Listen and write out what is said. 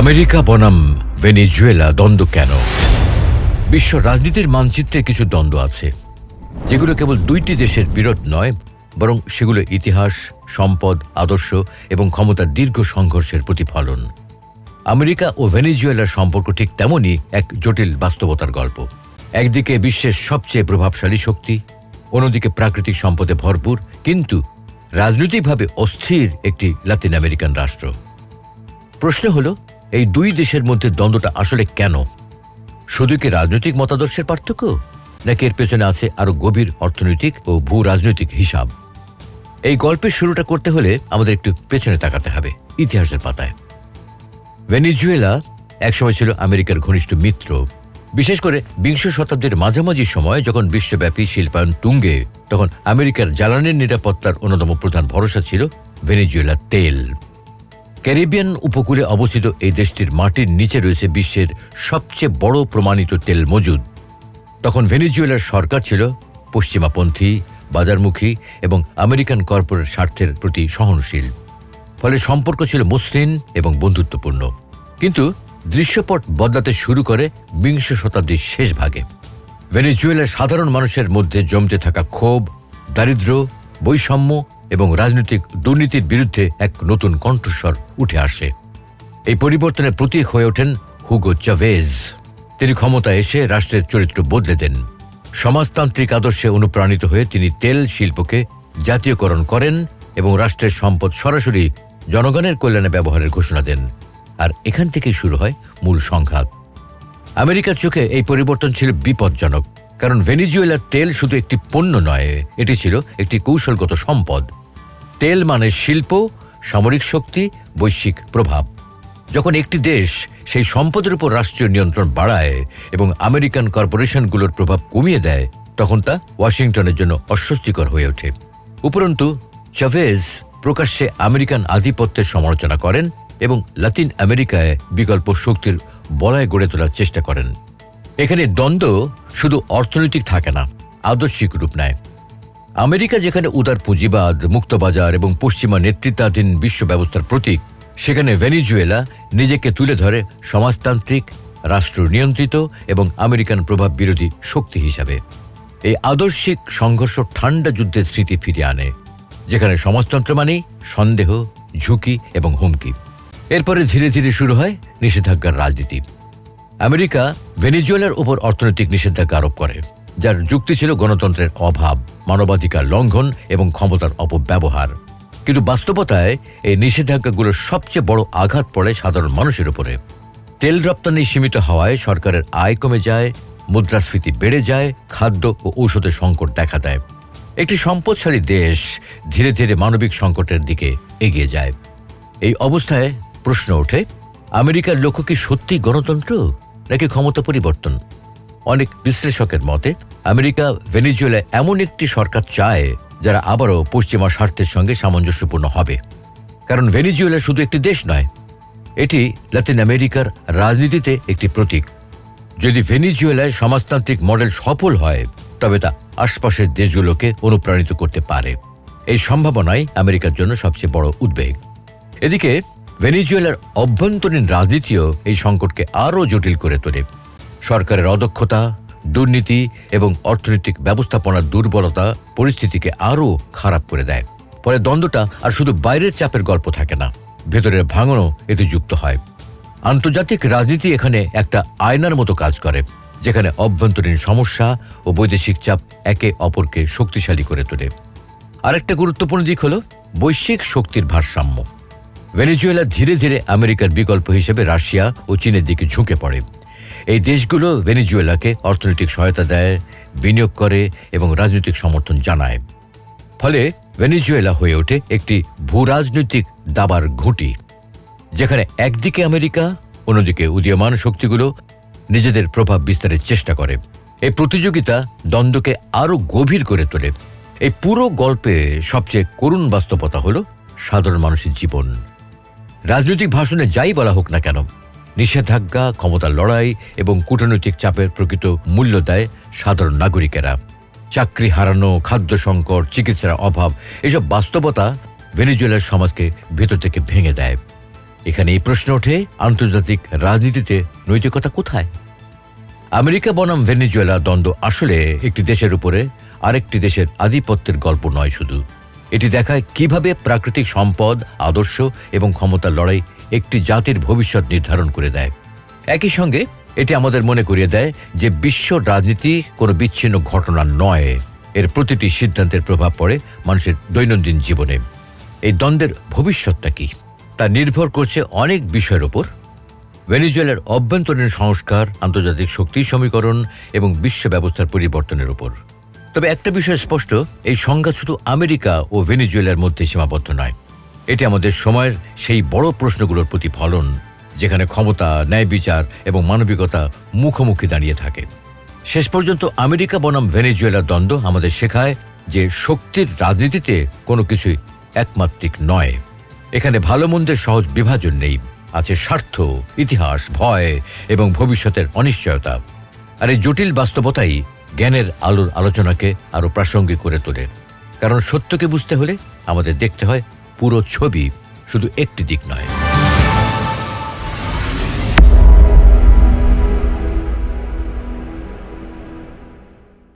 America বনাম Venezuela দ্বন্দ্ব কেন? বিশ্ব রাজনীতির মানচিত্রে কিছু দ্বন্দ্ব আছে। যেগুলো কেবল দুইটি দেশের বিরোধ নয়, বরং সেগুলো ইতিহাস, সম্পদ, আদর্শ এবং ক্ষমতার দীর্ঘ সংঘর্ষের প্রতিফলন। আমেরিকা ও ভেনিজুয়েলার সম্পর্ক ঠিক তেমনই এক জটিল বাস্তবতার গল্প। একদিকে বিশ্বের সবচেয়ে প্রভাবশালী শক্তি, অন্যদিকে প্রাকৃতিক সম্পদে ভরপুর, কিন্তু রাজনৈতিকভাবে অস্থির একটি লাতিন আমেরিকান রাষ্ট্র। প্রশ্ন হলো এই দুই দেশের মধ্যে দ্বন্দ্বটা আসলে কেন? শুধু কি রাজনৈতিক মতাদর্শের পার্থক্য? নাকি এর পেছনে আছে আরও গভীর অর্থনৈতিক ও ভূ রাজনৈতিক হিসাব? এই গল্পের শুরুটা করতে হলে আমাদের একটু পেছনে তাকাতে হবে, ইতিহাসের পাতায়। ভেনিজুয়েলা একসময় ছিল আমেরিকার ঘনিষ্ঠ মিত্র। বিশেষ করে বিংশ শতাব্দীর মাঝামাঝি সময় যখন বিশ্বব্যাপী শিল্পায়ন তুঙ্গে তখন আমেরিকার জ্বালানির নিরাপত্তার অন্যতম প্রধান ভরসা ছিল ভেনিজুয়েলার তেল। ক্যারিবিয়ান উপকূলে অবস্থিত এই দেশটির মাটির নিচে রয়েছে বিশ্বের সবচেয়ে বড় প্রমাণিত তেল মজুদ। তখন ভেনিজুয়েলার সরকার ছিল পশ্চিমাপন্থী, বাজারমুখী এবং আমেরিকান কর্পোরেট স্বার্থের প্রতি সহনশীল। ফলে সম্পর্ক ছিল মসৃণ এবং বন্ধুত্বপূর্ণ। কিন্তু দৃশ্যপট বদলাতে শুরু করে বিংশ শতাব্দীর শেষ ভাগে। ভেনেজুয়েলার সাধারণ মানুষের মধ্যে জমতে থাকা ক্ষোভ, দারিদ্র্য, বৈষম্য এবং রাজনৈতিক দুর্নীতির বিরুদ্ধে এক নতুন কণ্ঠস্বর উঠে আসে। এই পরিবর্তনের প্রতীক হয়ে ওঠেন হুগো চাভেজ। তিনি ক্ষমতায় এসে রাষ্ট্রের চরিত্র বদলে দেন। সমাজতান্ত্রিক আদর্শে অনুপ্রাণিত হয়ে তিনি তেল শিল্পকে জাতীয়করণ করেন এবং রাষ্ট্রের সম্পদ সরাসরি জনগণের কল্যাণে ব্যবহারের ঘোষণা দেন। আর এখান থেকেই শুরু হয় মূল সংঘাত। আমেরিকার চোখে এই পরিবর্তন ছিল বিপজ্জনক, কারণ ভেনিজুয়েলার তেল শুধু একটি পণ্য নয়, এটি ছিল একটি কৌশলগত সম্পদ। তেল মানে শিল্প, সামরিক শক্তি, বৈশ্বিক প্রভাব। যখন একটি দেশ সেই সম্পদের উপর রাষ্ট্রীয় নিয়ন্ত্রণ বাড়ায় এবং আমেরিকান কর্পোরেশনগুলোর প্রভাব কমিয়ে দেয়, তখন তা ওয়াশিংটনের জন্য অস্বস্তিকর হয়ে ওঠে। উপরন্তু, চাভেজ প্রকাশ্যে আমেরিকান আধিপত্যের সমালোচনা করেন এবং লাতিন আমেরিকায় বিকল্প শক্তির বলয় গড়ে তোলার চেষ্টা করেন। এখানে দ্বন্দ্ব শুধু অর্থনৈতিক থাকে না, আদর্শিক রূপ নেয়। আমেরিকা যেখানে উদার পুঁজিবাদ, মুক্তবাজার এবং পশ্চিমা নেতৃত্বাধীন বিশ্ব ব্যবস্থার প্রতীক, সেখানে ভেনিজুয়েলা নিজেকে তুলে ধরে সমাজতান্ত্রিক রাষ্ট্র নিয়ন্ত্রিত এবং আমেরিকান প্রভাব বিরোধী শক্তি হিসাবে। এই আদর্শিক সংঘর্ষ ঠান্ডা যুদ্ধের স্মৃতি ফিরিয়ে আনে, যেখানে সমাজতন্ত্র মানেই সন্দেহ, ঝুঁকি এবং হুমকি। এরপরে ধীরে ধীরে শুরু হয় নিষেধাজ্ঞার রাজনীতি। আমেরিকা ভেনিজুয়েলার উপর অর্থনৈতিক নিষেধাজ্ঞা আরোপ করে। যার যুক্তি ছিল গণতন্ত্রের অভাব, মানবাধিকার লঙ্ঘন এবং ক্ষমতার অপব্যবহার। কিন্তু বাস্তবতায় এই নিষেধাজ্ঞাগুলোর সবচেয়ে বড় আঘাত পড়ে সাধারণ মানুষের উপরে। তেল রপ্তানি সীমিত হওয়ায় সরকারের আয় কমে যায়, মুদ্রাস্ফীতি বেড়ে যায়, খাদ্য ও ঔষধের সংকট দেখা দেয়। একটি সম্পদশালী দেশ ধীরে ধীরে মানবিক সংকটের দিকে এগিয়ে যায়। এই অবস্থায় প্রশ্ন ওঠে, আমেরিকার লক্ষ্য কি সত্যি গণতন্ত্র নাকি ক্ষমতা পরিবর্তন? অনেক বিশ্লেষকের মতে, আমেরিকা, ভেনিজুয়েলায় এমন একটি সরকার চায়, যারা আবারও পশ্চিমা স্বার্থের সঙ্গে সামঞ্জস্যপূর্ণ হবে। কারণ ভেনিজুয়েলা শুধু একটি দেশ নয়, এটি লাতিন আমেরিকার রাজনীতিতে একটি প্রতীক। যদি ভেনিজুয়েলায় সমাজতান্ত্রিক মডেল সফল হয়, তবে তা আশপাশের দেশগুলোকে অনুপ্রাণিত করতে পারে। এই সম্ভাবনাই আমেরিকার জন্য সবচেয়ে বড় উদ্বেগ। এদিকে, ভেনিজুয়েলার অভ্যন্তরীণ রাজনীতিও এই সংকটকে আরও জটিল করে তোলে। সরকারের অদক্ষতা, দুর্নীতি এবং অর্থনৈতিক ব্যবস্থাপনার দুর্বলতা পরিস্থিতিকে আরও খারাপ করে দেয়। ফলে দ্বন্দ্বটা আর শুধু বাইরের চাপের গল্প থাকে না, ভেতরের ভাঙনও এতে যুক্ত হয়। আন্তর্জাতিক রাজনীতি এখানে একটা আয়নার মতো কাজ করে, যেখানে অভ্যন্তরীণ সমস্যা ও বৈদেশিক চাপ একে অপরকে শক্তিশালী করে তোলে। আরেকটা গুরুত্বপূর্ণ দিক হল বৈশ্বিক শক্তির ভারসাম্য। ভেনেজুয়েলা ধীরে ধীরে আমেরিকার বিকল্প হিসেবে রাশিয়া ও চীনের দিকে ঝুঁকে পড়ে। এই দেশগুলো ভেনিজুয়েলাকে অর্থনৈতিক সহায়তা দেয়, বিনিয়োগ করে এবং রাজনৈতিক সমর্থন জানায়। ফলে ভেনিজুয়েলা হয়ে ওঠে একটি ভূরাজনৈতিক দাবার ঘুঁটি, যেখানে একদিকে আমেরিকা, অন্যদিকে উদীয়মান শক্তিগুলো নিজেদের প্রভাব বিস্তারের চেষ্টা করে। এই প্রতিযোগিতা দ্বন্দ্বকে আরও গভীর করে তোলে। এই পুরো গল্পে সবচেয়ে করুণ বাস্তবতা হল সাধারণ মানুষের জীবন। রাজনৈতিক ভাষণে যাই বলা হোক না কেন নিষেধাজ্ঞা, ক্ষমতার লড়াই এবং কূটনৈতিক চাপের প্রকৃত মূল্য দেয় সাধারণ নাগরিকেরা। চাকরি হারানো, খাদ্য সংকট, চিকিৎসার অভাব, এসব বাস্তবতা ভেনেজুয়েলার সমাজকে ভেতর থেকে ভেঙে দেয়। এখানে এই প্রশ্ন ওঠে, আন্তর্জাতিক রাজনীতিতে নৈতিকতা কোথায়? আমেরিকা বনাম ভেনিজুয়েলা দ্বন্দ্ব আসলে একটি দেশের উপরে, আরেকটি দেশের আধিপত্যের গল্প নয় শুধু। এটি দেখায় কীভাবে প্রাকৃতিক সম্পদ, আদর্শ এবং ক্ষমতার লড়াই একটি জাতির ভবিষ্যৎ নির্ধারণ করে দেয়। একই সঙ্গে এটি আমাদের মনে করিয়ে দেয় যে বিশ্ব রাজনীতি কোনো বিচ্ছিন্ন ঘটনা নয়। এর প্রতিটি সিদ্ধান্তের প্রভাব পড়ে মানুষের দৈনন্দিন জীবনে। এই দ্বন্দ্বের ভবিষ্যৎটা কি? তা নির্ভর করছে অনেক বিষয়ের ওপর। ভেনিজুয়েলার অভ্যন্তরীণ সংস্কার, আন্তর্জাতিক শক্তি সমীকরণ এবং বিশ্ব ব্যবস্থার পরিবর্তনের উপর তবে একটা বিষয় স্পষ্ট, এই সংঘাত শুধু আমেরিকা ও ভেনিজুয়েলার মধ্যে সীমাবদ্ধ নয়। এটি আমাদের সময়ের সেই বড় প্রশ্নগুলোর প্রতিফলন, যেখানে ক্ষমতা, ন্যায় বিচার এবং মানবিকতা মুখোমুখি দাঁড়িয়ে থাকে। শেষ পর্যন্ত আমেরিকা বনাম ভেনেজুয়েলার দ্বন্দ্ব আমাদের শেখায় যে শক্তির রাজনীতিতে কোনো কিছুই একমাত্রিক নয়। এখানে ভালো মন্দের সহজ বিভাজন নেই, আছে স্বার্থ, ইতিহাস, ভয় এবং ভবিষ্যতের অনিশ্চয়তা। আর এই জটিল বাস্তবতাই জ্ঞানের আলোর আলোচনাকে আরও প্রাসঙ্গিক করে তোলে। কারণ সত্যকে বুঝতে হলে আমাদের দেখতে হয় পুরো ছবি শুধু একটি দিক নয়।